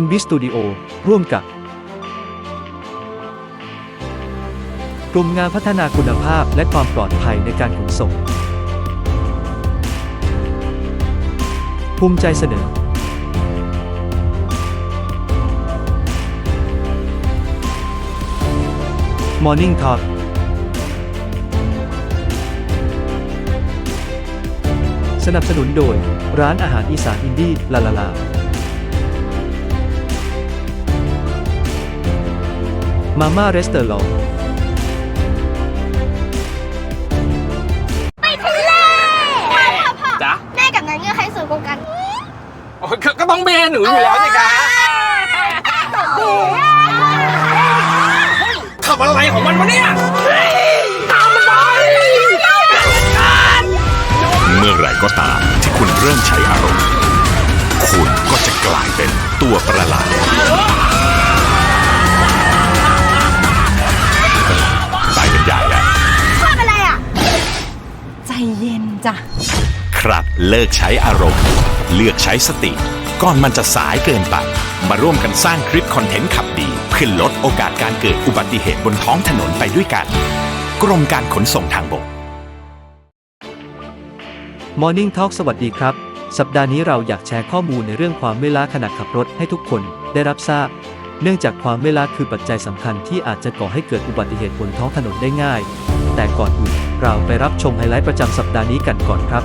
NB Studio ร่วมกับ กลุ่มงานพัฒนาคุณภาพและความปลอดภัยในการขนส่ง ภูมิใจเสนอ Morning Talk สนับสนุนโดย ร้านอาหารอีสานอินดี้ลาลาลา มาม่าเรสเตอร์ลองไปทะเลพ่อพ่อพ่อจ๊ะ แม่กับนายเงือกใครสวยกว่ากันโอ้ยก็ก็ต้องเมย์หนูอยู่แล้วสิคะทำอะไรของมันวะเนี่ยตามมันไปเมื่อไหร่ก็ตามที่คุณเริ่มใช้อารมณ์ คุณก็จะกลายเป็นตัวประหลาด เย็นจ้ะ ครับเลิกใช้อารมณ์ เลือกใช้สติ ก่อนมันจะสายเกินไป มาร่วมกันสร้างคลิปคอนเทนต์ขับดี เพื่อลดโอกาสการเกิดอุบัติเหตุบนท้องถนนไปด้วยกัน กรมการขนส่งทางบก Morning Talk สวัสดีครับ สัปดาห์นี้เราอยากแชร์ข้อมูลในเรื่องความไม่ล้าขณะขับรถให้ทุกคนได้รับทราบ เนื่องจากความไม่ล้าคือปัจจัยสำคัญที่อาจจะก่อให้เกิดอุบัติเหตุบนท้องถนนได้ง่าย แต่ก่อนอื่นเราไปรับชมไฮไลท์ประจำสัปดาห์นี้กันก่อนครับ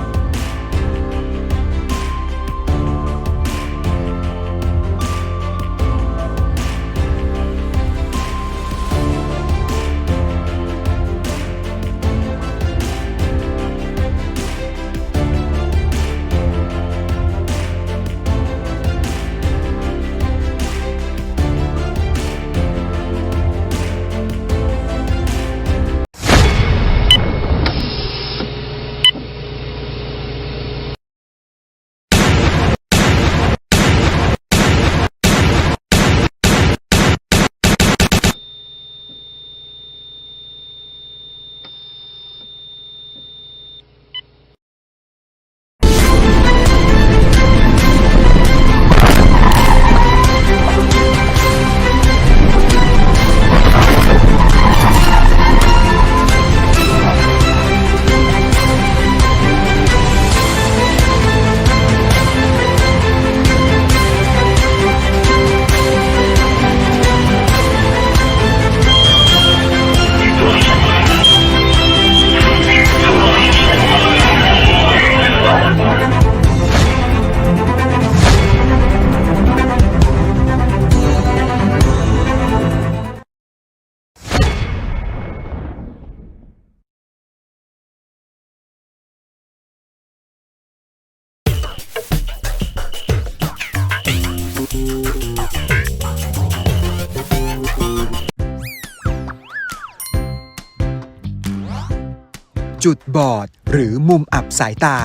จุดบอดหรือมุมอับสายตา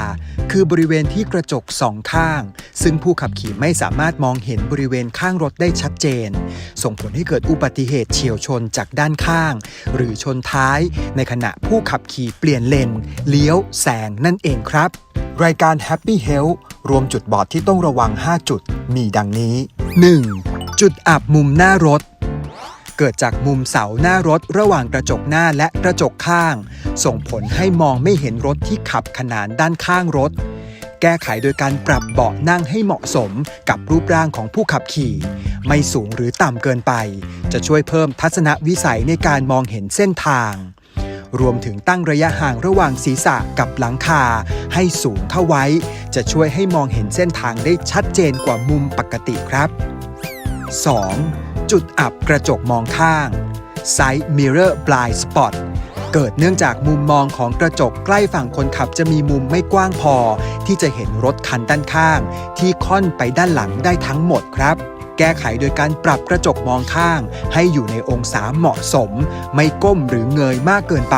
คือบริเวณที่กระจกสองข้าง ซึ่งผู้ขับขี่ไม่สามารถมองเห็นบริเวณข้างรถได้ชัดเจน ส่งผลให้เกิดอุบัติเหตุเฉียวชนจากด้านข้าง หรือชนท้าย ในขณะผู้ขับขี่เปลี่ยนเลน เลี้ยวแซงนั่นเองครับ รายการ Happy Health รวมจุดบอดที่ต้องระวัง 5 จุด มีดังนี้ 1. จุดอับมุมหน้ารถ เกิดจากมุมเสาหน้ารถระหว่างกระจกหน้าและกระจกข้าง ส่งผลให้มองไม่เห็นรถที่ขับขนานด้านข้างรถ แก้ไขโดยการปรับเบาะนั่งให้เหมาะสมกับรูปร่างของผู้ขับขี่ ไม่สูงหรือต่ำเกินไป จะช่วยเพิ่มทัศนวิสัยในการมองเห็นเส้นทาง รวมถึงตั้งระยะห่างระหว่างศีรษะกับหลังคา ให้สูงเข้าไว้ จะช่วยให้มองเห็นเส้นทางได้ชัดเจนกว่ามุมปกติครับ 2. จุดอับกระจกมองข้าง Side Mirror Blind Spot เกิดเนื่องจากมุมมองของกระจกใกล้ฝั่งคนขับจะมีมุมไม่กว้างพอ ที่จะเห็นรถคันด้านข้าง ที่ค่อนไปด้านหลังได้ทั้งหมดครับ แก้ไขโดยการปรับกระจกมองข้าง ให้อยู่ในองศาเหมาะสม ไม่ก้มหรือเงยมากเกินไป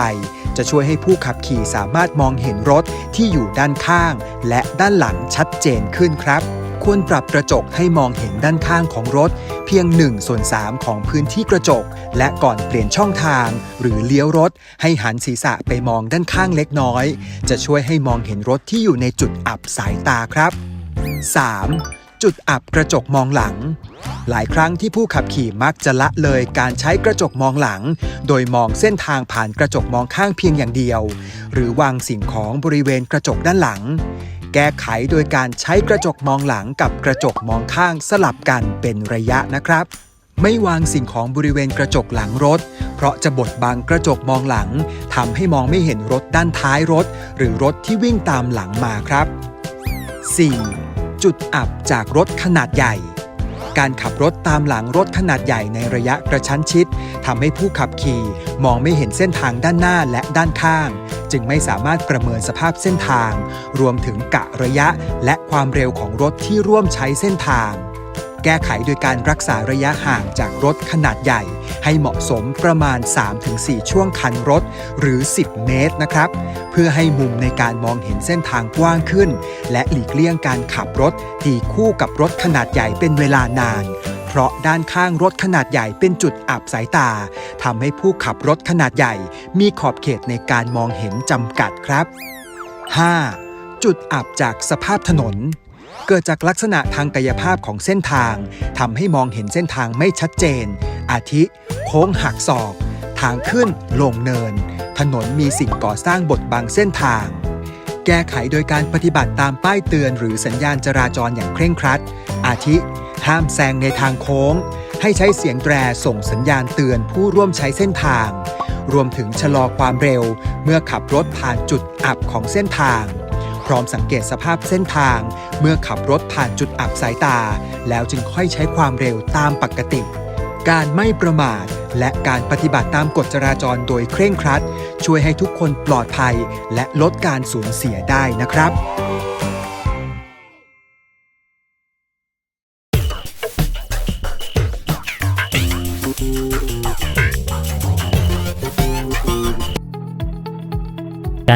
จะช่วยให้ผู้ขับขี่สามารถมองเห็นรถที่อยู่ด้านข้าง และด้านหลังชัดเจนขึ้นครับ ควรปรับกระจกให้มองเห็นด้านข้างของรถ เพียง1ส่วน3ของพื้นที่กระจก และก่อนเปลี่ยนช่องทาง หรือเลี้ยวรถ ให้หันศีรษะไปมองด้านข้างเล็กน้อย จะช่วยให้มองเห็นรถที่อยู่ในจุดอับสายตาครับ 3. จุดอับกระจกมองหลัง หลายครั้งที่ผู้ขับขี่มักจะละเลยการใช้กระจกมองหลัง โดยมองเส้นทางผ่านกระจกมองข้างเพียงอย่างเดียว หรือวางสิ่งของบริเวณกระจกด้านหลัง แก้ไขโดยการใช้กระจกมองหลังกับกระจกมองข้างสลับกันเป็นระยะนะครับไม่วางสิ่งของบริเวณกระจกหลังรถ เพราะจะบดบังกระจกมองหลังทำให้มองไม่เห็นรถด้านท้ายรถ หรือรถที่วิ่งตามหลังมาครับ 4. จุดอับจากรถขนาดใหญ่ การขับรถตามหลังรถขนาดใหญ่ในระยะกระชั้นชิดทำให้ผู้ขับขี่มองไม่เห็นเส้นทางด้านหน้าและด้านข้าง จึงไม่สามารถประเมินสภาพเส้นทาง รวมถึงกะระยะและความเร็วของรถที่ร่วมใช้เส้นทาง แก้ไขโดยการรักษาระยะห่างจากรถขนาดใหญ่ ให้เหมาะสมประมาณ 3-4 ช่วงคันรถ หรือ 10 เมตรนะครับ เพื่อให้มุมในการมองเห็นเส้นทางกว้างขึ้น และหลีกเลี่ยงการขับรถที่คู่กับรถขนาดใหญ่เป็นเวลานานเพราะด้านข้างรถขนาดใหญ่เป็นจุดอับสายตาทำให้ผู้ขับรถขนาดใหญ่ มีขอบเขตในการมองเห็นจำกัดครับ 5. จุดอับจากสภาพถนน เกิดจากลักษณะทางกายภาพของเส้นทางทำให้มองเห็นเส้นทางไม่ชัดเจน อาทิ โค้งหักศอก ทางขึ้นลงเนิน ถนนมีสิ่งก่อสร้างบดบังเส้นทาง แก้ไขโดยการปฏิบัติตามป้ายเตือนหรือสัญญาณจราจรอย่างเคร่งครัด อาทิ ห้ามแซงในทางโค้ง ให้ใช้เสียงแตรส่งสัญญาณเตือนผู้ร่วมใช้เส้นทาง รวมถึงชะลอความเร็ว เมื่อขับรถผ่านจุดอับของเส้นทาง พร้อมสังเกตสภาพเส้นทาง เมื่อขับรถผ่านจุดอับสายตา แล้วจึงค่อยใช้ความเร็วตามปกติ การไม่ประมาท และการปฏิบัติตามกฎจราจรโดยเคร่งครัด ช่วยให้ทุกคนปลอดภัย และลดการสูญเสียได้นะครับ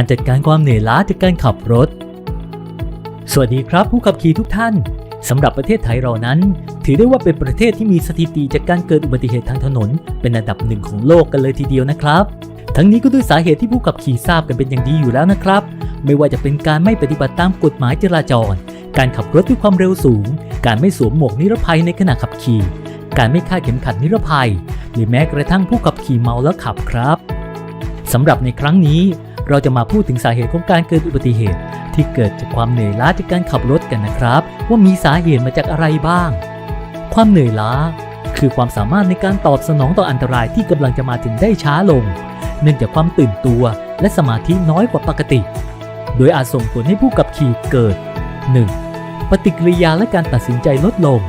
การจัดการความเหนื่อยล้าจากการขับรถ สวัสดีครับผู้ขับขี่ทุกท่านสำหรับประเทศไทยเรานั้น ถือได้ว่าเป็นประเทศที่มีสถิติจากการเกิดอุบัติเหตุทางถนน เป็นอันดับหนึ่งของโลกกันเลยทีเดียวนะครับ ทั้งนี้ก็ด้วยสาเหตุที่ผู้ขับขี่ทราบกันเป็นอย่างดีอยู่แล้วนะครับ ไม่ว่าจะเป็นการไม่ปฏิบัติตามกฎหมายจราจร การขับรถด้วยความเร็วสูง การไม่สวมหมวกนิรภัยในขณะขับขี่ การไม่คาดเข็มขัดนิรภัย หรือแม้กระทั่งผู้ขับขี่เมาแล้วขับครับ สำหรับในครั้งนี้เราจะมาพูดถึงสาเหตุของการเกิดอุบัติเหตุ ที่เกิดจากความเหนื่อยล้าจากการขับรถกันนะครับ ว่ามีสาเหตุมาจากอะไรบ้าง ความเหนื่อยล้า คือความสามารถในการตอบสนองต่ออันตรายที่กำลังจะมาถึงได้ช้าลง เนื่องจากความตื่นตัวและสมาธิน้อยกว่าปกติ โดยอาจส่งผลให้ผู้ขับขี่เกิด 1. ปฏิกิริยาและการตัดสินใจลดลง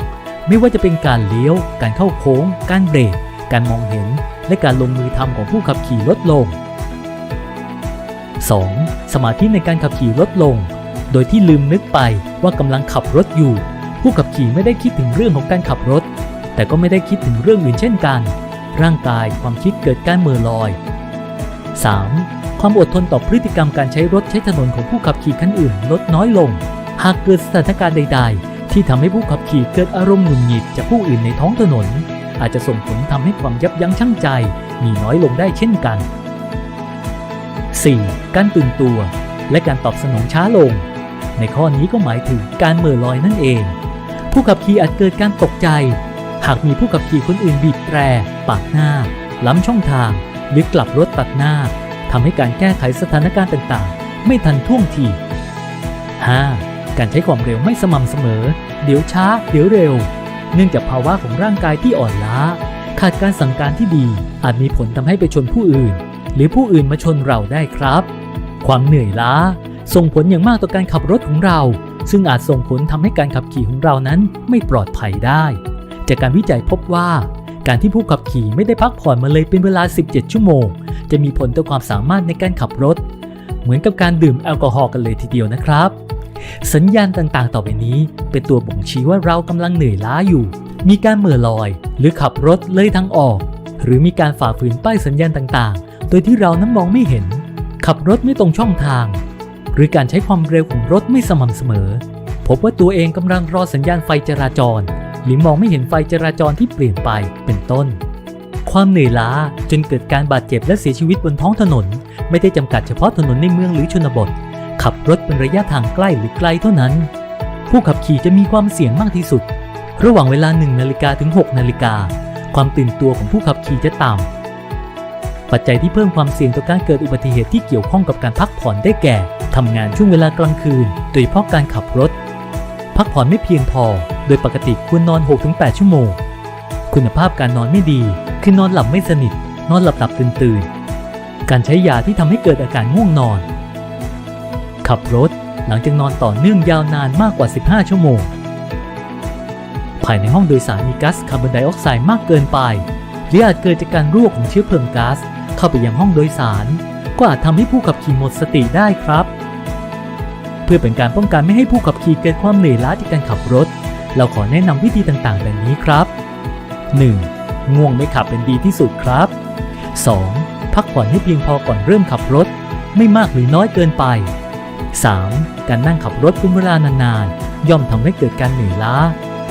ไม่ว่าจะเป็นการเลี้ยว การเข้าโค้ง การเบรก การมองเห็น และการลงมือทำของผู้ขับขี่ลดลง 2. สมาธิในการขับขี่ลดลง โดยที่ลืมนึกไปว่ากำลังขับรถอยู่ ผู้ขับขี่ไม่ได้คิดถึงเรื่องของการขับรถ แต่ก็ไม่ได้คิดถึงเรื่องอื่นเช่นกัน ร่างกายความคิดเกิดการเมื่อลอย 3. ความอดทนต่อพฤติกรรมการใช้รถใช้ถนนของผู้ขับขี่คันอื่นลดน้อยลง หากเกิดสถานการณ์ใด ๆ ที่ทำให้ผู้ขับขี่เกิดอารมณ์หงุดหงิดจากผู้อื่นในท้องถนน อาจจะส่งผลทำให้ความยับยั้งชั่งใจ มีน้อยลงได้เช่นกัน 4. การตื่นตัว และการตอบสนองช้าลง ในข้อนี้ก็หมายถึงการเหม่อลอยนั่นเอง ผู้ขับขี่อาจเกิดการตกใจ หากมีผู้ขับขี่คนอื่นบีบแตรปาดหน้า ล้ำช่องทาง หรือกลับรถตัดหน้าทำให้การแก้ไขสถานการณ์ต่างๆ ไม่ทันท่วงที 5. การใช้ความเร็วไม่สม่ำเสมอ เดี๋ยวช้า เดี๋ยวเร็ว เนื่องจากภาวะของร่างกายที่อ่อนล้า ขาดการสั่งการที่ดี อาจมีผลทำให้ไปชนผู้อื่น หรือผู้อื่นมาชนเราได้ครับ ความเหนื่อยล้า ส่งผลอย่างมากต่อการขับรถของเรา ซึ่งอาจส่งผลทำให้การขับขี่ของเรานั้นไม่ปลอดภัยได้ จากการวิจัยพบว่า การที่ผู้ขับขี่ไม่ได้พักผ่อนมาเลยเป็นเวลา 17 ชั่วโมง จะมีผลต่อความสามารถในการขับรถ เหมือนกับการดื่มแอลกอฮอล์กันเลยทีเดียวนะครับ สัญญาณต่างๆ ต่อไปนี้ เป็นตัวบ่งชี้ว่าเรากำลังเหนื่อยล้าอยู่ มีการเหม่อลอย หรือขับรถเลยทางออก หรือมีการฝ่าฝืนป้ายสัญญาณต่างๆ โดยที่เรานั้นมองไม่เห็น ขับรถไม่ตรงช่องทาง หรือการใช้ความเร็วของรถไม่สม่ำเสมอ พบว่าตัวเองกำลังรอสัญญาณไฟจราจร หรือมองไม่เห็นไฟจราจรที่เปลี่ยนไปเป็นต้น ความเหนื่อยล้าจนเกิดการบาดเจ็บและเสียชีวิตบนท้องถนน ไม่ได้จำกัดเฉพาะถนนในเมืองหรือชนบท ขับรถเป็นระยะทางใกล้หรือไกลเท่านั้น ผู้ขับขี่จะมีความเสี่ยงมากที่สุด ระหว่างเวลา1นาฬิกาถึง6นาฬิกาความตื่นตัวของผู้ขับขี่จะต่ำ ปัจจัยที่เพิ่มความเสี่ยงต่อการเกิดอุบัติเหตุที่เกี่ยวข้องกับการพักผ่อนได้แก่ ทำงานช่วงเวลากลางคืน โดยเฉพาะการขับรถ พักผ่อนไม่เพียงพอ โดยปกติควรนอน 6-8 ชั่วโมง คุณภาพการนอนไม่ดี คือนอนหลับไม่สนิท นอนหลับหลับตื่นตื่นการใช้ยาที่ทำให้เกิดอาการง่วงนอน ขับรถหลังจากนอนต่อเนื่องยาวนานมากกว่า 15 ชั่วโมง ภายในห้องโดยสารมีก๊าซคาร์บอนไดออกไซด์มากเกินไป หรืออาจเกิดจากการรั่วของเชื้อเพลิงก๊าซ เข้าไปยังห้องโดยสาร ก็อาจทำให้ผู้ขับขี่หมดสติได้ครับ เพื่อเป็นการป้องกันไม่ให้ผู้ขับขี่เกิดความเหนื่อยล้าจากการขับรถ เราขอแนะนำวิธีต่างๆ ดังนี้ครับ 1. ง่วงไม่ขับเป็นดีที่สุดครับ 2. พักผ่อนให้เพียงพอก่อนเริ่มขับรถ ไม่มากหรือน้อยเกินไป 3. การนั่งขับรถเป็นเวลานานๆย่อมทำให้เกิดการเหนื่อยล้า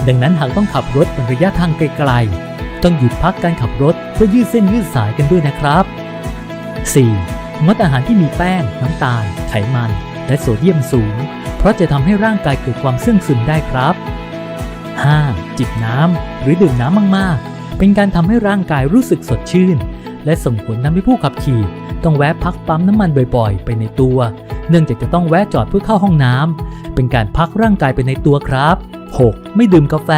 ดังนั้นหากต้องขับรถเป็นระยะทางไกลๆ ต้องหยุดพักการขับรถเพื่อยืดเส้นยืดสายกันด้วยนะครับ 4. งดอาหารที่มีแป้ง น้ำตาล ไขมัน และโซเดียมสูง เพราะจะทำให้ร่างกายเกิดความเสื่องซึมได้ครับ 5. จิบน้ำหรือดื่มน้ำมากๆ เป็นการทำให้ร่างกายรู้สึกสดชื่น และส่งผลทำให้ผู้ขับขี่ต้องแวะพักปั๊มน้ำมันบ่อยๆ ไปในตัว เนื่องจากจะต้องแวะจอดเพื่อเข้าห้องน้ำเป็นการพักร่างกายไปในตัวครับ 6. ไม่ดื่มกาแฟ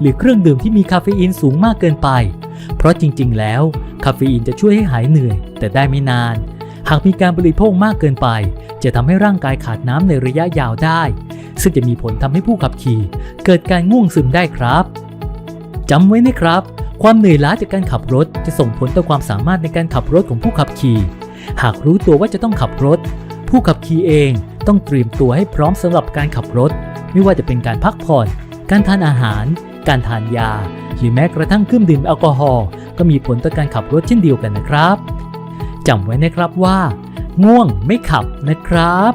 หรือเครื่องดื่มที่มีคาเฟอีนสูงมากเกินไป เพราะจริงๆ แล้ว คาเฟอีนจะช่วยให้หายเหนื่อย แต่ได้ไม่นาน หากมีการบริโภคมากเกินไป จะทำให้ร่างกายขาดน้ำในระยะยาวได้ ซึ่งจะมีผลทำให้ผู้ขับขี่ เกิดการง่วงซึมได้ครับจำไว้นะครับ ความเหนื่อยล้าจากการขับรถจะส่งผลต่อความสามารถในการขับรถของผู้ขับขี่ หากรู้ตัวว่าจะต้องขับรถ ผู้ขับขี่เองต้องเตรียมตัวให้พร้อมสำหรับการขับรถ ไม่ว่าจะเป็นการพักผ่อน การทานอาหาร การทานยา หรือแม้กระทั่งเครื่องดื่มแอลกอฮอล์ก็มีผลต่อการขับรถเช่นเดียวกันนะครับจำไว้นะครับว่า ง่วงไม่ขับนะครับ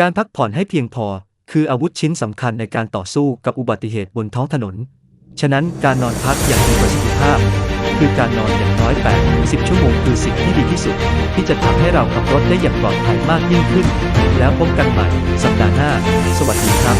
การพักผ่อนให้เพียงพอ คืออาวุธชิ้นสำคัญในการต่อสู้กับอุบัติเหตุบนท้องถนน ฉะนั้นการนอนพักอย่างมีประสิทธิภาพ คือการนอนอย่างน้อย8-10 ชั่วโมงคือสิ่งที่ดีที่สุด ที่จะทำให้เราขับรถได้อย่างปลอดภัยมากยิ่งขึ้น แล้วพบกันใหม่สัปดาห์หน้า สวัสดีครับ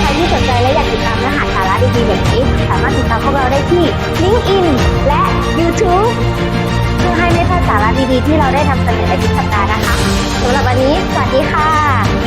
ใครที่สนใจและอยากติดตามเนื้อหาสาระดีๆแบบนี้ สามารถติดตามพวกเราได้ที่ LinkedIn และ YouTube เพื่อให้ไม่พลาดสาระดีๆที่เราได้นำเสนอในทุกสัปดาห์นะคะสำหรับวันนี้ สวัสดีค่ะ